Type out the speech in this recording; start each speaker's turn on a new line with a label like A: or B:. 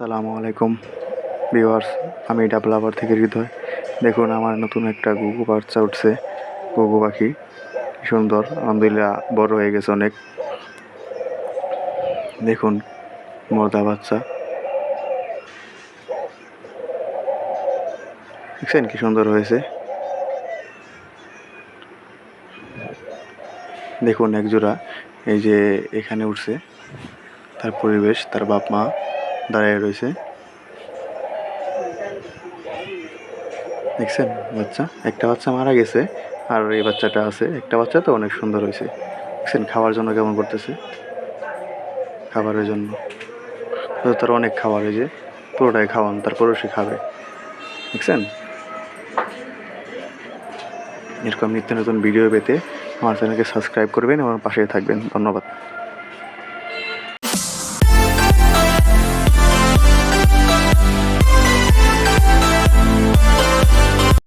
A: সালামু আলাইকুম, ভিউয়ার্স। আমি ডাবলাবার থেকে হৃদয়। দেখুন, আমার নতুন একটা গুগু বাচ্চা উঠছে গুগু পাখি। সুন্দর, আলহামদুলিল্লাহ বড় হয়ে গেছে অনেক। দেখুন মর্দা বাচ্চা। দেখছেন কি সুন্দর হয়েছে? দেখুন, একজোড়া। এই যে এখানে উঠছে, তার পরিবেশ, তার বাপ মা। দাঁড়িয়ে রয়েছে। দেখছেন? বাচ্চা, একটা বাচ্চা মারা গেছে, আর এই বাচ্চাটা আছে। একটা বাচ্চা তো অনেক সুন্দর হয়েছে। দেখছেন, খাওয়ার জন্য কেমন করতেছে? খাবারের জন্য। তার অনেক খাবার যে পুরোটাই খাওয়ান, তারপরেও সে খাবে। দেখছেন? এরকম নিত্য নতুন ভিডিও পেতে আমার চ্যানেলকে সাবস্ক্রাইব করবেন এবং পাশে থাকবেন। ধন্যবাদ।